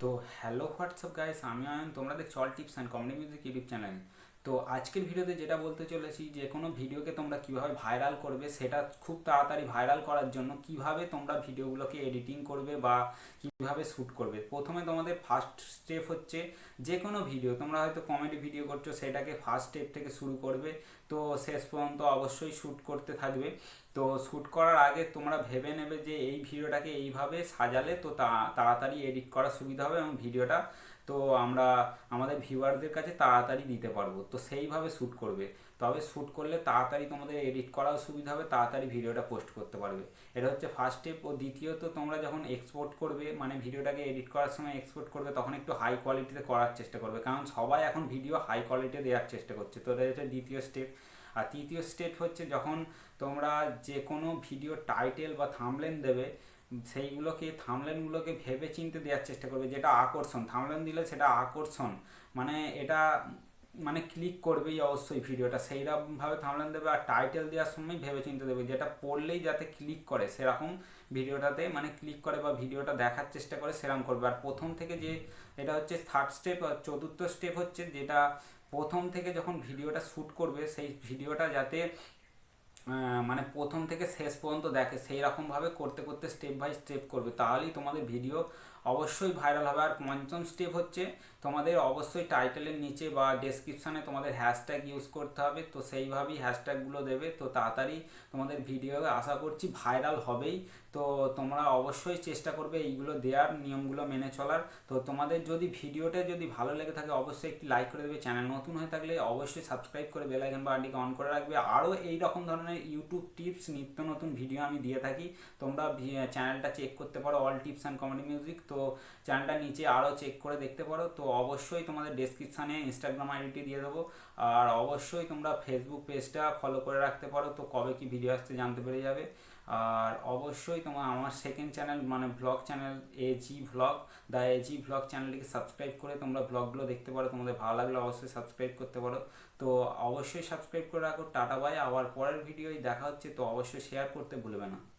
তো hello WhatsApp guys আমি আয়ন, তোমরা দেখছ all tips and comedy music YouTube channel তো আজকের ভিডিওতে যেটা বলতে চলেছি, যে কোনো ভিডিওকে তোমরা কীভাবে ভাইরাল করবে, সেটা খুব তাড়াতাড়ি ভাইরাল করার জন্য কীভাবে তোমরা ভিডিওগুলোকে এডিটিং করবে বা কীভাবে শ্যুট করবে। প্রথমে তোমাদের ফার্স্ট স্টেপ হচ্ছে যে কোনো ভিডিও তোমরা হয়তো কমেডি ভিডিও করছ, সেটাকে ফার্স্ট স্টেপ থেকে শুরু করবে। তো শেষ পর্যন্ত অবশ্যই শ্যুট করতে থাকবে। তো শ্যুট করার আগে তোমরা ভেবে নেবে যে এই ভিডিওটাকে এইভাবে সাজালে তো তাড়াতাড়ি এডিট করা সুবিধা হবে এবং ভিডিওটা তো আমরা আমাদের ভিউয়ারদের কাছে তাড়াতাড়ি দিতে পারব। তো সেইভাবে শ্যুট করবে। তবে শ্যুট করলে তাড়াতাড়ি তোমাদের এডিট করাও সুবিধা হবে, তাড়াতাড়ি ভিডিওটা পোস্ট করতে পারবে। এটা হচ্ছে ফার্স্ট স্টেপ ও দ্বিতীয়ত তোমরা যখন এক্সপোর্ট করবে মানে ভিডিওটাকে এডিট করার সময় এক্সপোর্ট করবে, তখন একটু হাই কোয়ালিটিতে করার চেষ্টা করবে। কারণ সবাই এখন ভিডিও হাই কোয়ালিটিতে দেওয়ার চেষ্টা করছে। তো এটা হচ্ছে দ্বিতীয় স্টেপ আর তৃতীয় স্টেপ হচ্ছে যখন তোমরা যে কোনো ভিডিও টাইটেল বা থামলেন দেবে, সেইগুলোকে থামলেনগুলোকে ভেবে চিনতে দেওয়ার চেষ্টা করবে, যেটা আকর্ষণ। থামলেন দিলে সেটা আকর্ষণ। মানে এটা মানে ক্লিক করবেই অবশ্যই ভিডিওটা সেইরকমভাবে থামলেন দেবে আর টাইটেল দেওয়ার সময় ভেবে চিনতে দেবে যেটা পড়লেই যাতে ক্লিক করে, সেরকম ভিডিওটাতে মানে ক্লিক করে বা ভিডিওটা দেখার চেষ্টা করে সেরকম করবে। আর প্রথম থেকে যে এটা হচ্ছে থার্ড স্টেপ আর চতুর্থ স্টেপ হচ্ছে যেটা প্রথম থেকে যখন ভিডিওটা শ্যুট করবে, সেই ভিডিওটা যাতে মানে প্রথম থেকে শেষ পর্যন্ত দেখে সেই রকমভাবে করতে করতে স্টেপ বাই স্টেপ করবে। তাহলেই তোমাদের ভিডিও অবশ্যই ভাইরাল হবে। আর পঞ্চম স্টেপ হচ্ছে, তোমাদের অবশ্যই টাইটেলের নিচে বা ডেসক্রিপশানে তোমাদের হ্যাশট্যাগ ইউজ করতে হবে। তো সেইভাবেই হ্যাশট্যাগুলো দেবে। তো তাড়াতাড়ি তোমাদের ভিডিও আশা করছি ভাইরাল হবেই। তো তোমরা অবশ্যই চেষ্টা করবে এইগুলো দেওয়ার, নিয়মগুলো মেনে চলার। তো তোমাদের যদি ভিডিওটা যদি ভালো লেগে থাকে, অবশ্যই একটি লাইক করে দেবে। চ্যানেল নতুন হয়ে থাকলে অবশ্যই সাবস্ক্রাইব করে বেল আইকন বাটনটিকে অন করে রাখবে। আরও এই রকম ধরনের ইউটিউব টিপস নিত্য নতুন ভিডিও আমি দিয়ে থাকি। তোমরা চ্যানেলটা চেক করতে পারো। All tips and comedy music তো চ্যানেলটা নিচে আরও চেক করে দেখতে পারো। তো অবশ্যই তোমাদের ডেসক্রিপশানে ইনস্টাগ্রাম আইডিটি দিয়ে দেবো। আর অবশ্যই তোমরা ফেসবুক পেজটা ফলো করে রাখতে পারো। তো কবে কি ভিডিও আসতে জানতে পেরে যাবে। আর অবশ্যই তোমার আমার সেকেন্ড চ্যানেল মানে blog channel AG vlog the AG vlog চ্যানেলটিকে সাবস্ক্রাইব করে তোমরা ব্লগগুলো দেখতে পারো। তোমাদের ভালো লাগলে অবশ্যই সাবস্ক্রাইব করতে পারো। তো অবশ্যই সাবস্ক্রাইব করে রাখো। টাটা বাই আবার পরের ভিডিওয় দেখা হচ্ছে। তো অবশ্যই শেয়ার করতে ভুলবে না।